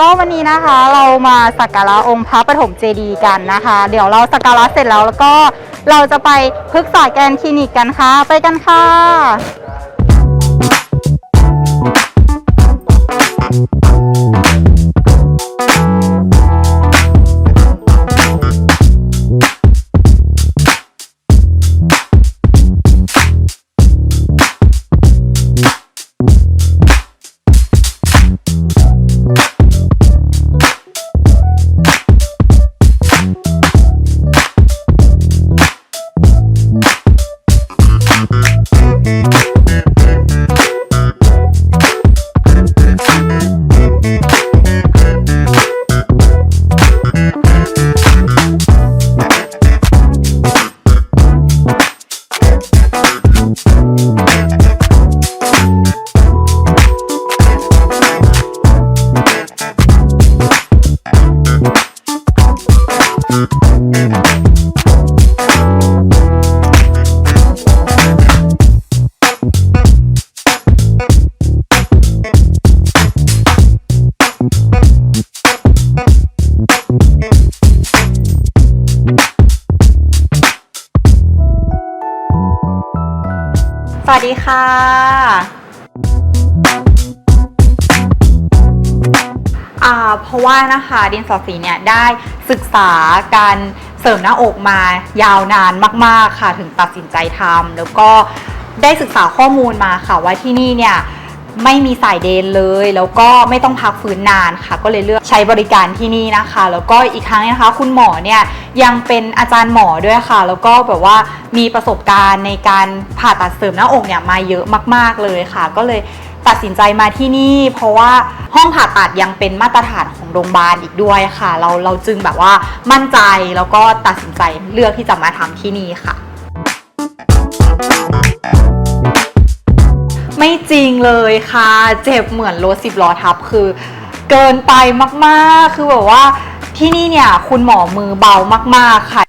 ก็วันนี้นะคะเรามาสักการะองค์พระปฐมเจดีย์กันนะคะ เดี๋ยวเราสักการะเสร็จแล้วแล้วก็เราจะไปพึกษาแกนคลินิกกันค่ะ ไปกันค่ะ วัสดีค่ะอ่าเพราะว่านะคะดินสอสีเนี่ยได้ศึกษาการเสริมหน้าอกมายาวนานมาก ๆ ค่ะ ถึงตัดสินใจทำแล้วก็ได้ศึกษาข้อมูลมาค่ะว่าที่นี่เนี่ย ไม่มีสายเดนเลย แล้วก็ไม่ต้องพักฟื้นนานค่ะ ก็เลยเลือกใช้บริการที่นี่นะคะ แล้วก็อีกครั้งนะคะ คุณหมอเนี่ยยังเป็นอาจารย์หมอด้วยค่ะ แล้วก็แบบว่ามีประสบการณ์ในการผ่าตัดเสริมหน้าอกเนี่ยมาเยอะมาก ๆเลยค่ะ ก็เลยตัดสินใจมาที่นี่ เพราะว่าห้องผ่าตัดยังเป็นมาตรฐานของโรงพยาบาลอีกด้วยค่ะ เราเราจึงแบบว่ามั่นใจแล้วก็ตัดสินใจเลือกที่จะมาทำที่นี่ค่ะ จริงเลยค่ะ เจ็บเหมือนรถสิบล้อทับคือ เกินไปมากๆ คือแบบว่าที่นี่เนี่ย คุณหมอมือเบามากๆค่ะ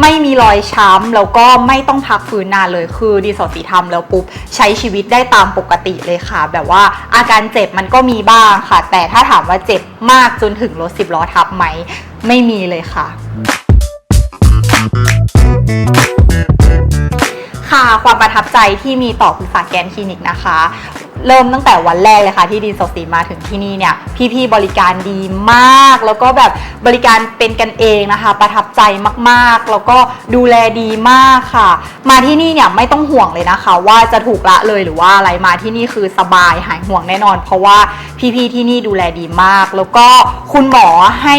ไม่มีรอยช้ำแล้วก็ไม่ต้องพักฟื้นนานเลยคือดีสอดสีทำแล้วปุ๊บ ใช้ชีวิตได้ตามปกติเลยค่ะ แบบว่าอาการเจ็บมันก็มีบ้างค่ะ แต่ถ้าถามว่าเจ็บมากจนถึงรถสิบล้อทับไหม ไม่มีเลยค่ะ ค่ะ ความประทับใจที่มีต่อคุณสาแกนคลินิกนะคะ เริ่มตั้งแต่วันแรกเลยค่ะ ที่ดินสดสีมาถึงที่นี่เนี่ยพี่ๆบริการดีมาก แล้วก็แบบบริการเป็นกันเองนะคะ ประทับใจมากๆ แล้วก็ดูแลดีมากค่ะ มาที่นี่เนี่ยไม่ต้องห่วงเลยนะคะ ว่าจะถูกละเลยหรือว่าอะไรมาที่นี่คือสบายหายห่วงแน่นอน เพราะว่าพี่ๆที่นี่ดูแลดีมาก แล้วก็คุณหมอให้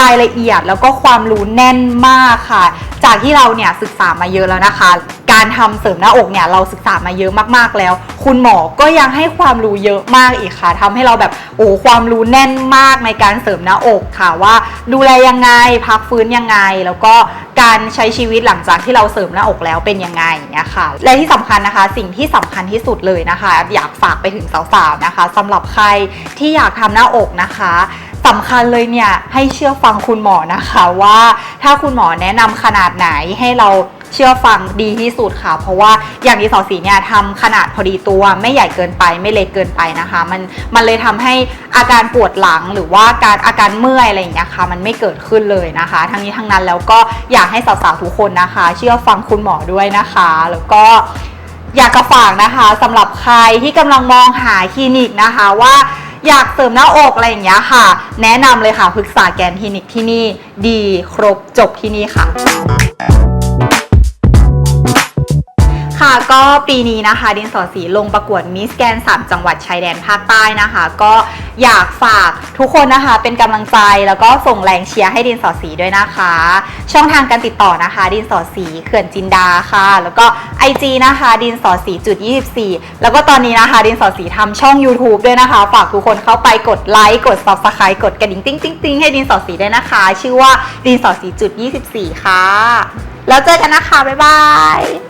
รายละเอียดแล้วก็ความรู้แน่นมากค่ะ จากที่เราเนี่ยศึกษามาเยอะแล้วนะคะ การทำเสริมหน้าอกเนี่ยเราศึกษามาเยอะมากๆแล้ว คุณหมอก็ยังให้ความรู้เยอะมากอีกค่ะทำให้เราแบบโอ้ความรู้แน่นมากในการเสริมหน้าอกค่ะว่า ดูแลยังไงพักฟื้นยังไง แล้วก็การใช้ชีวิตหลังจากที่เราเสริมหน้าอกแล้วเป็นยังไงเนี่ยค่ะ และที่สำคัญนะคะ สิ่งที่สำคัญที่สุดเลยนะคะ อยากฝากไปถึงสาวๆนะคะสำหรับใครที่อยากทำหน้าอกนะคะสำคัญเลยเนี่ยให้เชื่อฟังคุณหมอนะคะว่าถ้าคุณหมอแนะนำขนาดไหนให้เราเชื่อฟังดีที่สุดค่ะ เพราะว่าอย่างที่สอสีเนี่ยทำขนาดพอดีตัวไม่ใหญ่เกินไปไม่เล็กเกินไปนะคะ มันมันเลยทำให้อาการปวดหลังหรือว่าการอาการเมื่อยอะไรอย่างเงี้ยค่ะ มันไม่เกิดขึ้นเลยนะคะ ทั้งนี้ทั้งนั้นแล้วก็อยากให้สาวๆทุกคนนะคะ เชื่อฟังคุณหมอด้วยนะคะ แล้วก็อยากจะฝากนะคะสำหรับใครที่กำลังมองหาคลินิกนะคะว่า อยากเสริมหน้าอกอะไรอย่างเงี้ยค่ะ แนะนำเลยค่ะปรึกษาแกนคลินิกที่นี่ดีครบจบที่นี่ค่ะค่ะ ก็ปีนี้นะคะ ดินสอสีลงประกวดมิสแกน3จังหวัดชายแดนภาคใต้นะคะ ก็อยากฝากทุกคนนะคะ เป็นกำลังใจแล้วก็ส่งแรงเชียร์ให้ดินสอสีด้วยนะคะ ช่องทางการติดต่อนะคะ ดินสอสีเขื่อนจินดาค่ะ แล้วก็ IG นะคะ ดินสอสีจุด24 แล้วก็ตอนนี้นะคะ ดินสอสีทำช่อง YouTube ด้วยนะคะ ฝากทุกคนเข้าไปกดไลค์กด Subscribe กดกระดิ่งติ๊งติ๊งติ๊งให้ดินสอสีด้วยนะคะ ชื่อว่าดินสอสีจุด24 ค่ะ แล้วเจอกันนะคะ บ๊ายบาย